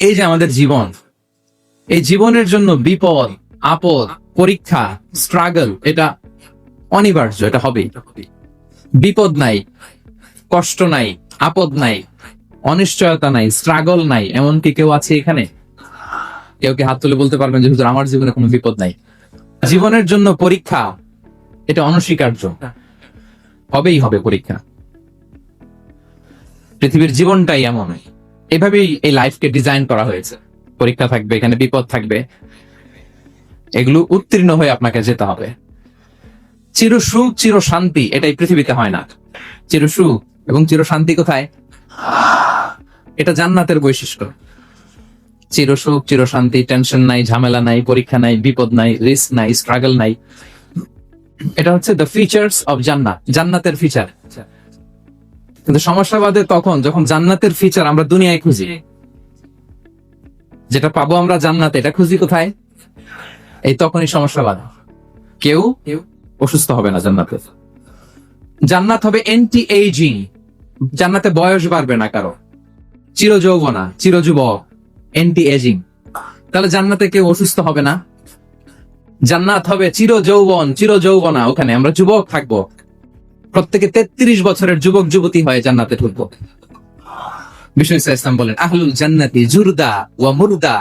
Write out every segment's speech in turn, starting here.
এই যে আমাদের জীবন, এই জীবনের জন্য বিপদ, আপদ, পরীক্ষা স্ট্রাগল এটা অনিবার্য, এটা হবে বিপদ নাই, কষ্ট নাই, আপদ নাই, অনিশ্চয়তা নাই স্ট্রাগল নাই, এমনকি কেউ আছে এখানে? কেউ কি হাত তুলে বলতে পারবেন যে, হুজুর, আমার জীবনে কোনো বিপদ নাই জীবনের জন্য পরীক্ষা, এটা অনস্বীকার্য। হবেই হবে পরীক্ষা। পৃথিবীর জীবনটাই এমন। এভাবেই এই লাইফকে ডিজাইন করা হয়েছে। পরীক্ষা থাকবে, এখানে বিপদ থাকবে। এগুলো উত্তীর্ণ হয়ে আপনাকে যেতে হবে। চির সুখ চির শান্তি এটাই পৃথিবীতে হয় না। চির সুখ এবং চির শান্তি কোথায়? এটা জান্নাতের বৈশিষ্ট্য। চির সুখ চির শান্তি টেনশন নাই, ঝামেলা নাই, পরীক্ষা নাই, বিপদ নাই রিস্ক নাই স্ট্রাগল নাই। এটা হচ্ছে দ্য ফিচার্স অফ জান্নাত, জান্নাতের ফিচার কিন্তু সমস্যা বাদে তখন যখন জান্নাতের ফিচার আমরা দুনিয়ায় খুঁজি যেটা পাবো আমরা জান্নাতে এটা খুঁজি কোথায়? এই তখনই সমস্যা বাধা কেউ অসুস্থ হবে না জান্নাতে। জান্নাত হবে এন্টি এইজিং জান্নাতে বয়স বাড়বে না কারও। চির যৌবনা চির যুবক এন্টি এজিং তাহলে জান্নাতে কেউ অসুস্থ হবে না? জান্নাত হবে চির যৌবন চির যৌবনা ওখানে। আমরা যুবক থাকব। প্রত্যেকে তেত্রিশ বছরের যুবক, যুবতী হয়ে জান্নাতে ঢুকবো। ইসলাম বলেন, আহলুল জান্নাতি জুরদা ওয়া মুরদা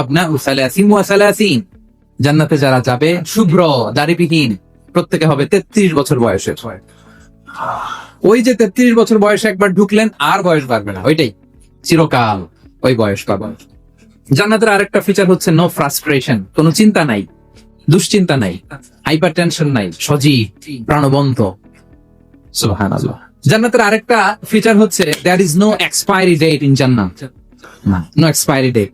আবনা সালাসিন ওয়া সালাসিন। জান্নাতে যারা যাবে, শুভ্র প্রত্যেকে হবে তেত্রিশ বছর ওই যে তেত্রিশ বছর বয়সে একবার ঢুকলেন, আর বয়স বাড়বে না, ওইটাই। চিরকাল ওই বয়স পাবেন। জান্নাতের আরেকটা ফিচার হচ্ছে নো ফ্রাস্ট্রেশন কোনো চিন্তা নাই, দুশ্চিন্তা নাই হাইপার টেনশন নাই, সজীব, প্রাণবন্ত। জান্নাতের আরেকটা ফিচার হচ্ছে is no expiry date in জান্নাত। নো এক্সপায়ারি ডেট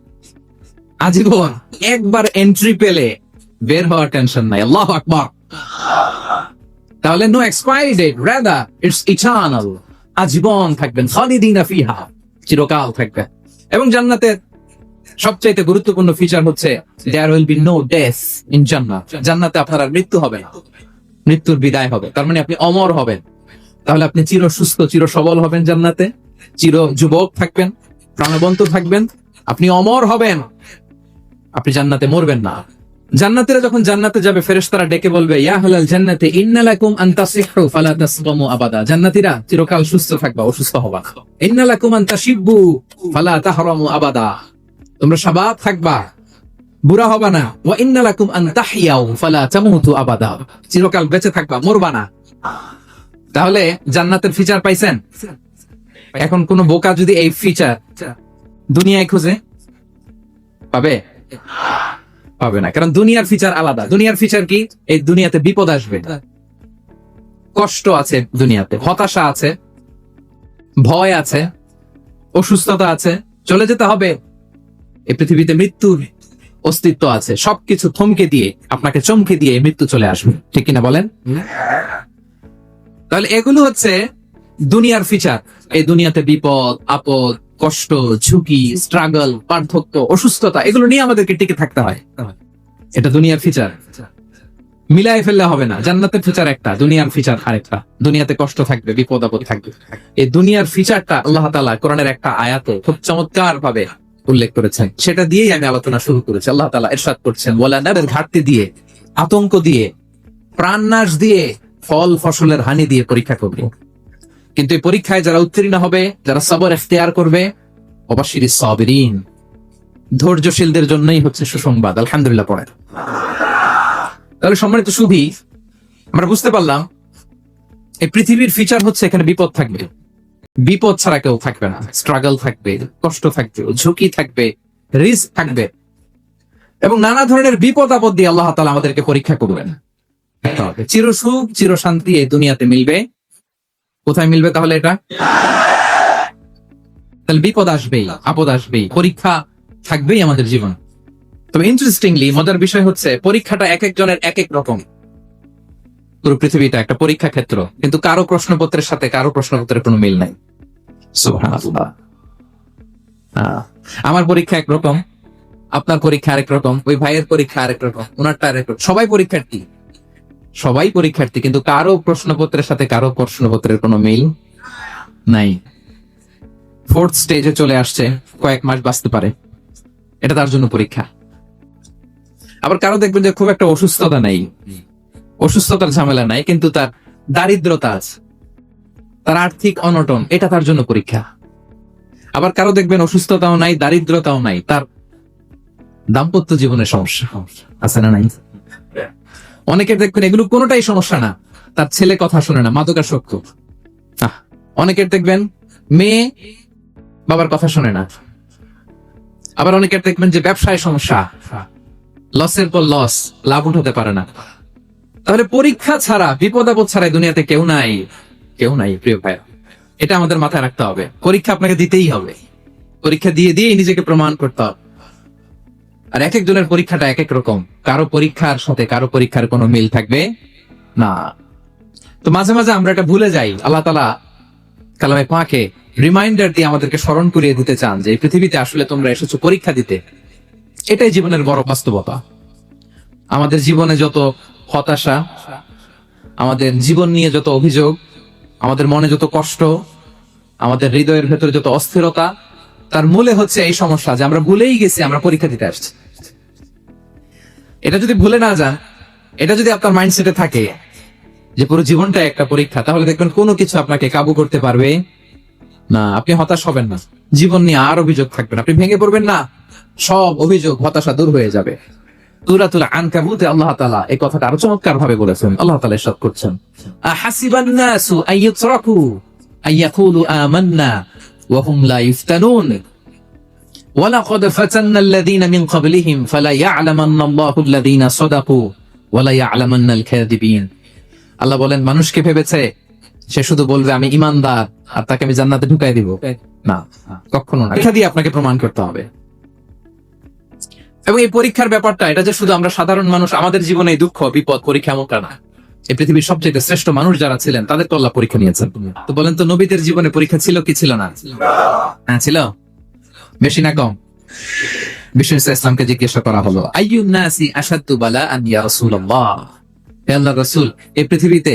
আজীবন একবার এন্ট্রি পেলে বের হওয়ার টেনশন নাই। আল্লাহ আকবার। তাহলে নো এক্সপায়ারি ডেট ইটস আজীবন থাকবেন ফিহা, চিরকাল থাকবেন। এবং জান্নাতের সবচাইতে গুরুত্বপূর্ণ ফিচার হচ্ছে there will be no death in জান্নাত। জান্নাতে আপনার আর মৃত্যু হবে না। মৃত্যুর বিদায় হবে। তার মানে আপনি অমর হবেন। তাহলে আপনি চির সুস্থ, চির সবল হবেন জান্নাতে, চির যুবক থাকবেন, প্রাণবন্ত থাকবেন, আপনি অমর হবেন, আপনি জান্নাতে মরবেন না। জান্নাতীরা যখন জান্নাতে যাবে, ফেরেশতারা ডেকে বলবে জান্নাতে ইন্নালাকুম ফালা তাসকামু আবাদা। জান্নাতীরা চিরকাল সুস্থ থাকবা, অসুস্থ হবা ইন্নালাকুম ফালা তাহরামু আবাদা। তোমরা সাবাত থাকবা, বুড়া হবা না। ওয়া ইন্নালাকুম ফালা তামুতু আবাদা। চিরকাল বেঁচে থাকবা, মরবা না। তাহলে জান্নাতের ফিচার পাইছেন? এখন কোন বোকা যদি এই ফিচার দুনিয়ায় খুঁজে, পাবে? পাবে না, কারণ দুনিয়ার ফিচার আলাদা। দুনিয়ার ফিচার কি? এই দুনিয়াতে বিপদ আসবে। কষ্ট আছে দুনিয়াতে, হতাশা আছে, ভয় আছে, অসুস্থতা আছে, চলে যেতে হবে। এই পৃথিবীতে মৃত্যুর অস্তিত্ব আছে। সবকিছু থমকে দিয়ে, আপনাকে চমকে দিয়ে মৃত্যু চলে আসবে। ঠিক কিনা বলেন? তাহলে এগুলো হচ্ছে দুনিয়ার ফিচার এই দুনিয়াতে বিপদ, আপদ, কষ্ট, ঝুঁকি স্ট্রাগল পার্থক্য, অসুস্থতা, এগুলো নিয়ে আমাদেরকে টিকে থাকতে হয়। এটা দুনিয়ার ফিচার মিলাই ফেললে হবে না। জান্নাতের ফিচার একটা, দুনিয়ার ফিচার আরেকটা। দুনিয়াতে কষ্ট থাকবে, বিপদ, আপদ থাকবে। এই দুনিয়ার ফিচারটা আল্লাহ তালা কোরআনের একটা আয়াতে খুব চমৎকার ভাবে উল্লেখ করেছেন। সেটা দিয়েই আমি আলোচনা শুরু করেছি। আল্লাহ তালা এরশাদ করছেন, ওয়ালা নাবের ঘাটতি দিয়ে, আতঙ্ক দিয়ে, প্রাণনাশ দিয়ে ফল ফসলের হানি দিয়ে পরীক্ষা করবে। কিন্তু এই পরীক্ষায় যারা উত্তীর্ণ হবে, যারা সবর এখতিয়ার করবে অবাশির সবেরিন। ধৈর্যশীলদের জন্যই হচ্ছে সুসংবাদ। আলহামদুলিল্লাহ পড়ে তাহলে সম্মানিত সুধি, আমরা বুঝতে পারলাম, এই পৃথিবীর ফিচার হচ্ছে এখানে বিপদ থাকবে। বিপদ ছাড়া কেউ থাকবে না। স্ট্রাগল থাকবে, কষ্ট থাকবে, ঝুঁকি থাকবে রিস্ক থাকবে। এবং নানা ধরনের বিপদ আপদ দিয়ে আল্লাহ তালা আমাদেরকে পরীক্ষা করবেন। চির সুখ, চির শান্তি এই দুনিয়াতে মিলবে। কোথায় মিলবে তাহলে এটা? তাহলে বিপদ আসবেই, আপদ আসবেই, পরীক্ষা থাকবেই আমাদের জীবন। তবে ইন্টারেস্টিংলি মজার বিষয় হচ্ছে, পরীক্ষাটা এক একজনের এক এক রকম। পুরো পৃথিবীটা একটা পরীক্ষা ক্ষেত্র, কিন্তু কারও প্রশ্নপত্রের সাথে কারও প্রশ্নপত্রের কোনো মিল নাই। আমার পরীক্ষা একরকম আপনার পরীক্ষা আরেক রকম, ওই ভাইয়ের পরীক্ষা আরেক রকম, ওনারটা আরেক রকম। সবাই পরীক্ষার্থী। সবাই পরীক্ষার্থী, কিন্তু কারও প্রশ্নপত্রের সাথে কারও প্রশ্নপত্রের কোনো মিল নাই। ফোর্থ স্টেজে চলে আসছে, কয়েক মাস বাঁচতে পারে। এটা তার জন্য পরীক্ষা। আবার কারও দেখবেন যে খুব একটা অসুস্থতা নাই। অসুস্থতার ঝামেলা নাই, কিন্তু তার দারিদ্রতা আছে। তার আর্থিক অনটন, এটা তার জন্য পরীক্ষা। আবার কারও দেখবেন অসুস্থতাও নাই, দারিদ্রতাও নাই, তার দাম্পত্য জীবনের সমস্যা। আছে না নাই? অনেকের দেখবেন এগুলো কোনোটাই সমস্যা না। তার ছেলে কথা শুনে না মাদকাসক্ত অনেকের দেখবেন মেয়ে বাবার কথা শুনে না। আবার অনেকের দেখবেন যে ব্যবসায় সমস্যা। লসের পর লস, লাভ উঠাতে পারে না। তাহলে পরীক্ষা ছাড়া, বিপদ আপদ ছাড়া দুনিয়াতে কেউ নাই। কেউ নাই, প্রিয় ভাই এটা আমাদের মাথায় রাখতে হবে। পরীক্ষা আপনাকে দিতেই হবে। পরীক্ষা দিয়ে দিয়ে নিজেকে প্রমাণ করতে হবে। আর এক একজনের পরীক্ষাটা এক এক রকম। কারও পরীক্ষার সাথে কারও পরীক্ষার কোনো মিল থাকবে না। তো মাঝে মাঝে আমরা এটা ভুলে যাই। আল্লাহ তালা কালামে পাকে রিমাইন্ডার দিয়ে আমাদেরকে স্মরণ করিয়ে দিতে চান যে পৃথিবীতে আসলে তোমরা এসেছ পরীক্ষা দিতে। এটাই জীবনের বড় বাস্তবতা। আমাদের জীবনে যত হতাশা, আমাদের জীবন নিয়ে যত অভিযোগ, আমাদের মনে যত কষ্ট, আমাদের হৃদয়ের ভেতরে যত অস্থিরতা, তার মূলে হচ্ছে এই সমস্যা যে আমরা ভুলেই গেছি, আমরা পরীক্ষা দিতে আসছি। এটা যদি ভুলে না যান, এটা যদি আপনার মাইন্ডসেটে থাকে যে পুরো জীবনটা একটা পরীক্ষা, তাহলে দেখবেন কোনো কিছু আপনাকে কাবু করতে পারবে না। আপনি হতাশ হবেন না। জীবন নিয়ে আর অভিযোগ থাকবেন আপনি ভেঙে পড়বেন না। সব অভিযোগ, হতাশা দূর হয়ে যাবে। আল্লাহ তাআলা এই কথাটা আরও চমৎকার ভাবে বলেছেন। আল্লাহ তাআলা ইরশাদ করছেন। আহাসিবান নাসু আইয়ুতরাকু আইয়াকুলু আমান্না, ওয়া লা ইফতানুন। ولقد فتنا الذين من قبلهم فلا يعلمن الله الذين صدقوا ولا يعلمن الكاذبين আল্লাহ বলেন মানুষকে ভেবেছে সে শুধু বলবে আমি ইমানদার আর তাকে আমি জান্নাতে ঢুকাই দিব না কখনো না পরীক্ষা দিয়ে আপনাকে প্রমাণ করতে হবে এবং এই পরীক্ষার ব্যাপারটা এটা যে শুধু আমরা সাধারণ মানুষ আমাদের জীবনে এই দুঃখ বিপদ পরীক্ষা এমন না এই পৃথিবীর সবচেয়ে শ্রেষ্ঠ মানুষ যারা ছিলেন তাদের তো আল্লাহ পরীক্ষা নিয়েছেন তো বলেন তো নবীদের জীবনে পরীক্ষা ছিল কি ছিল না হ্যাঁ ছিল বেশি না কম? ইসলামকে জিজ্ঞাসা করা হলো বালা রাসূল, এই পৃথিবীতে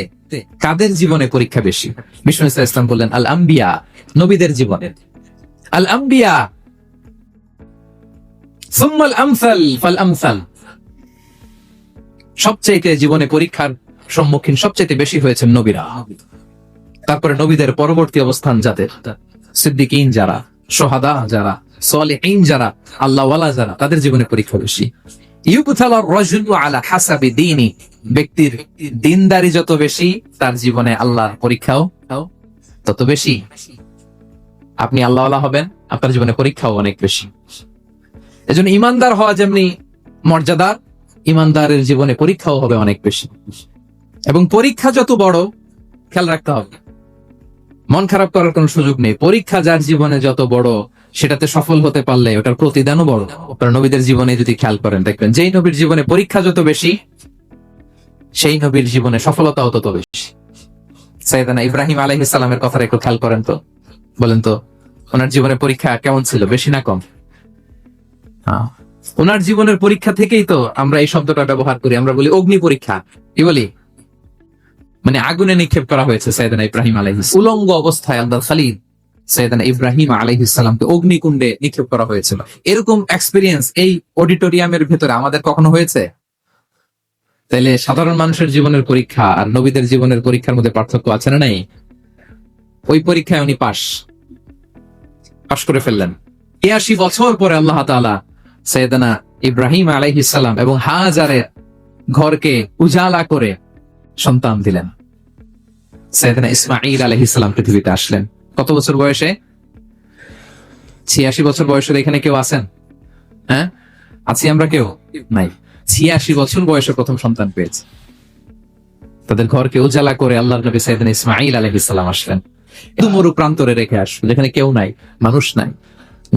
কাদের জীবনে পরীক্ষা বেশি? বিষ্ণু ইসলাম বললেন আল আম্বিয়া নবীদের জীবনে। আল আম্বিয়া সুম্মাল আমসাল ফাল আমসাল সবচাইতে জীবনে পরীক্ষার সম্মুখীন সবচাইতে বেশি হয়েছেন নবীরা। তারপরে নবীদের পরবর্তী অবস্থান যাদের? সিদ্দিকিন যারা, সোহাদা যারা সলেহীন যারা, আল্লাহওয়ালা যারা, তাদের জীবনে পরীক্ষা বেশি। আলা হাসাবি দীনি, ব্যক্তির দিনদারি যত বেশি, তার জীবনে আল্লাহর পরীক্ষাও তত বেশি। আপনি আল্লাহওয়ালা হবেন, আপনার জীবনে পরীক্ষাও অনেক বেশি। এজন্য ইমানদার হওয়া যেমনি মর্যাদা ইমানদারের জীবনে পরীক্ষাও হবে অনেক বেশি। এবং পরীক্ষা যত বড়, খেয়াল রাখতে হবে। মন খারাপ করার কোনো সুযোগ নেই। পরীক্ষা যার জীবনে যত বড় সেটাতে সফল হতে পারলে ওটার প্রতিদানও বড়। আপনারা নবীদের জীবনে যদি খেয়াল করেন, দেখবেন যেই নবীর জীবনে পরীক্ষা যত বেশি, সেই নবীর জীবনে সফলতাও তত বেশি। সাইদানা ইব্রাহিম আলহ ইসলামের কথা একটু খেয়াল করেন তো। বলেন তো, ওনার জীবনে পরীক্ষা কেমন ছিল, বেশি না কম? হ্যাঁ। ওনার জীবনের পরীক্ষা থেকেই তো আমরা এই শব্দটা ব্যবহার করি, আমরা বলি অগ্নি পরীক্ষা। কি বলি? মানে আগুনে নিক্ষেপ করা হয়েছে সৈয়দানা ইব্রাহিম আলাইহিস উলঙ্গ অবস্থায় আল্লাহ খালিদ সৈয়দানা ইব্রাহিম আলাইহিসসালামকে অগ্নিকুণ্ডে নিক্ষেপ করা হয়েছিল। এরকম এক্সপিরিয়েন্স এই অডিটোরিয়ামের ভেতরে আমাদের কখনো হয়েছে? তাইলে সাধারণ মানুষের জীবনের পরীক্ষা আর নবীদের জীবনের পরীক্ষার মধ্যে পার্থক্য আছে না নাই? ওই পরীক্ষায় উনি পাশ। পাশ করে ফেললেন। তিয়াশি বছর পরে আল্লাহ তাআলা সৈয়দানা ইব্রাহিম আলাইহিসসালাম এবং হাজারের ঘরকে উজালা করে সন্তান দিলেন। সৈয়দনা ইসমাইল আলহিসাম পৃথিবীতে আসলেন। কত বছর বয়সে? ছিয়াশি বছর বয়সের এখানে কেউ আছেন? হ্যাঁ? আছি আমরা কেউ? নাই। ছিয়াশি বছর বয়সে প্রথম সন্তান পেয়েছে। তাদের ঘরকে উজালা করে আল্লাহ নবী সৈয়দনা ইসমাইল আলহিসাম আসলেন। মরু প্রান্তরে রেখে আসলো, যেখানে কেউ নাই, মানুষ নাই,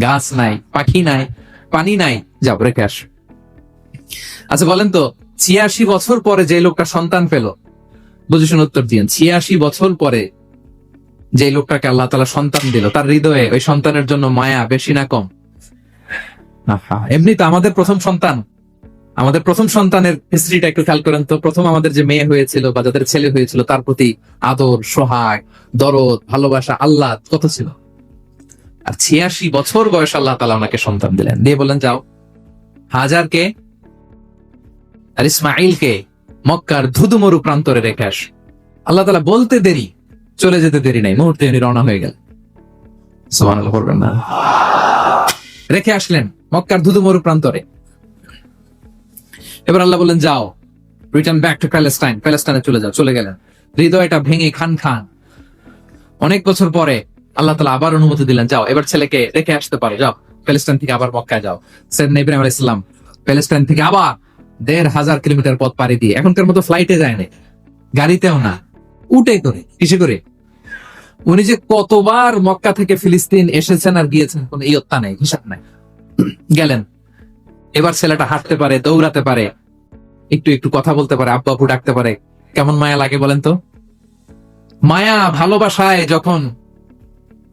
গাছ নাই, পাখি নাই, পানি নাই। যাও, রেখে আস। আচ্ছা বলেন তো, ছিয়াশি বছর পরে যে লোকটা সন্তান পেল বুঝেছেন উত্তর দিয়েন। ছিয়াশি বছর পরে যে লোকটাকে আল্লাহ তালা সন্তান দিল, তার হৃদয়ে ওই সন্তানের জন্য মায়া বেশি না কম? এমনি তো আমাদের প্রথম সন্তান। আমাদের প্রথম সন্তানের হিস্ট্রিটা একটু খেয়াল করেন তো। প্রথম আমাদের যে মেয়ে হয়েছিল বা যাদের ছেলে হয়েছিল, তার প্রতি আদর, সোহাগ, দরদ, ভালোবাসা আল্লাহ কত ছিল? আর ছিয়াশি বছর বয়স আল্লাহ তালা ওনাকে সন্তান দিলেন। দিয়ে বলেন যাও। হাজারকে আর ইসমাইলকে মক্কার ধুধুমরু প্রান্তরে রেখে আস। আল্লাহ তালা বলতে দেরি। চলে যেতে দেরি নাই। মুহূর্তে উনি রওনা হয়ে গেল। করবেন না। রেখে আসলেন মক্কার ধুধুমরু প্রান্তরে। এবার আল্লাহ বললেন, যাও রিটার্ন ব্যাক টু প্যালেস্টাইন প্যালেস্টাইনে চলে যাও, চলে গেলেন। হৃদয়টা ভেঙে খান খান। অনেক বছর পরে আল্লাহ তালা আবার অনুমতি দিলেন, যাও, এবার ছেলেকে রেখে আসতে পারো, যাও। প্যালেস্টাইন থেকে আবার মক্কায় যাও। সেদিন ইব্রাহিম আলাইহিস সালাম প্যালেস্টাইন থেকে আবার দেড় হাজার কিলোমিটার পথ পাড়ি দিয়ে, এখনকার মতো ফ্লাইটে যায় না গাড়িতেও না। উঠে করে, কিসে করে? উনি যে কতবার মক্কা থেকে ফিলিস্তিন এসেছেন আর গিয়েছেন, কোন ইয়ত্তা নেই, হিসাব নাই। গেলেন। এবার ছেলেটা হাঁটতে পারে, দৌড়াতে পারে, একটু একটু কথা বলতে পারে আব্বা আপু ডাকতে পারে, কেমন মায়া লাগে বলেন তো? মায়া ভালোবাসায় যখন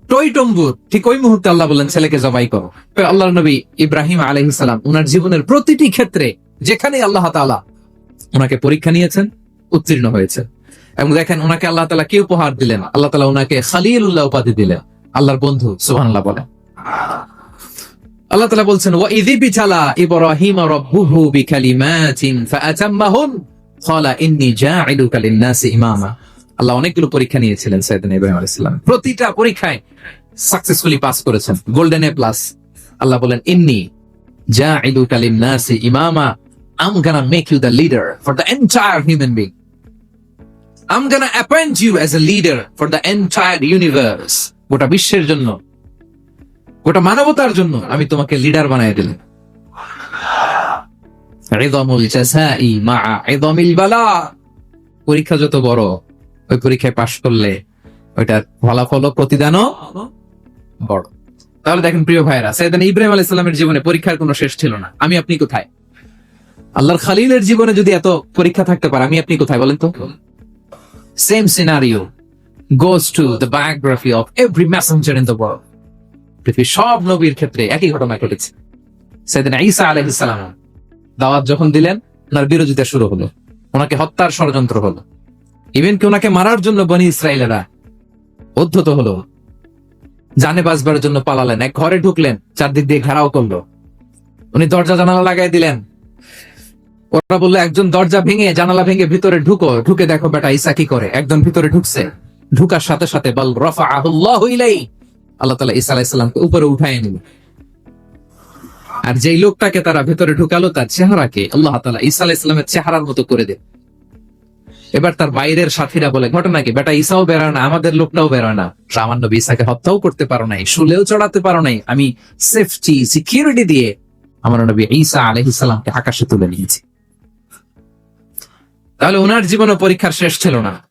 টইটম্বুর ঠিক ওই মুহূর্তে আল্লাহ বললেন, ছেলেকে জবাই করো। আল্লাহ নবী ইব্রাহিম আলহিসাম উনার জীবনের প্রতিটি ক্ষেত্রে যেখানে আল্লাহ তাআলা ওনাকে পরীক্ষা নিয়েছেন, উত্তীর্ণ হয়েছে এবং দেখেন ওনাকে আল্লাহ তালা কি উপহার দিলেন আল্লাহ তালা ওনাকে খালিলুল্লাহ উপাধি দিলেন আল্লাহর বন্ধু, সুবহানাল্লাহ বলেন আল্লাহ তালা বলছেন ইযি বিছালা ইব্রাহিম রাব্বুহু বিকালিমাতিন ফাআতাম্মাহুন। ক্বালা, ইন্নী লিন-নাসি ইমামা। আল্লাহ অনেকগুলো পরীক্ষা নিয়েছিলেন সাইয়েদনা ইব্রাহিম আলাইহিস সালাম। প্রতিটা পরীক্ষায় সাকসেসফুলি পাস করেছেন। গোল্ডেন এ প্লাস আল্লাহ বলেন, ইন্নী জা'iলুকা লিন-নাসি ইমামা। I'm gonna make you the leader for the entire human being. I'm gonna appoint you as a leader for the entire universe. গোটা বিশ্বের জন্য, গোটা মানবতার জন্য আমি তোমাকে লিডার বানাই দিলাম। পরীক্ষা যত বড়, ওই পরীক্ষায় পাশ করলে ওইটার ফলাফল প্রতিদানও বড়। তাহলে দেখেন প্রিয় ভাইরা সাইদান ইব্রাহিম আলাইহিস সালামের জীবনে পরীক্ষার কোনো শেষ ছিল না। আমি আপনি কোথায়? আল্লাহর খালিলের জীবনে যদি এত পরীক্ষা থাকতে পারে, আমি আপনি কোথায় বলেন তো? Scenario goes to the biography of every messenger in the world পৃথিবীর সব নবীর ক্ষেত্রে একই ঘটনা ঘটেছে। সেদিন দাওয়াত যখন দিলেন, ওনার বিরোধিতা শুরু হলো। ওনাকে হত্যার ষড়যন্ত্র হলো। ইভেন কি ওনাকে মারার জন্য বনি ইসরায়েলেরা উদ্ধত হলো। জানে বাঁচবার জন্য পালালেন, এক ঘরে ঢুকলেন, চারদিক দিয়ে ঘেরাও করল। উনি দরজা জানালা লাগাই দিলেন। ওরা বলল, একজন দরজা ভেঙে জানালা ভেঙে ভিতরে ঢুকো। ঢুকে দেখো বেটা ঈসা কি করে। একজন ভিতরে ঢুকছে। ঢুকার সাথে সাথে বল রফা আহুল্লাহ আল্লাহ তালা ঈসা আলাইসাল্লামকে উপরে উঠায় নিল। আর যেই লোকটাকে তারা ভেতরে ঢুকালো, তার চেহারাকে আল্লাহ তালা ঈসা আলাইসাল্লামের চেহারার মতো করে দেন এবার তার বাইরের সাথীরা বলে, ঘটনা কি? বেটা, ঈসাও বেরোয় না, আমাদের লোকটাও বেরোয় না। সামান্য ঈসাকে হত্যাও করতে পারো নাই, শুলেও চড়াতে পারো নাই। আমি সেফটি সিকিউরিটি দিয়ে আমার নবী ঈসা আলহিসাল্লামকে আকাশে তুলে নিয়েছি। তাহলে ওনার জীবনও পরীক্ষার শেষ ছিল না।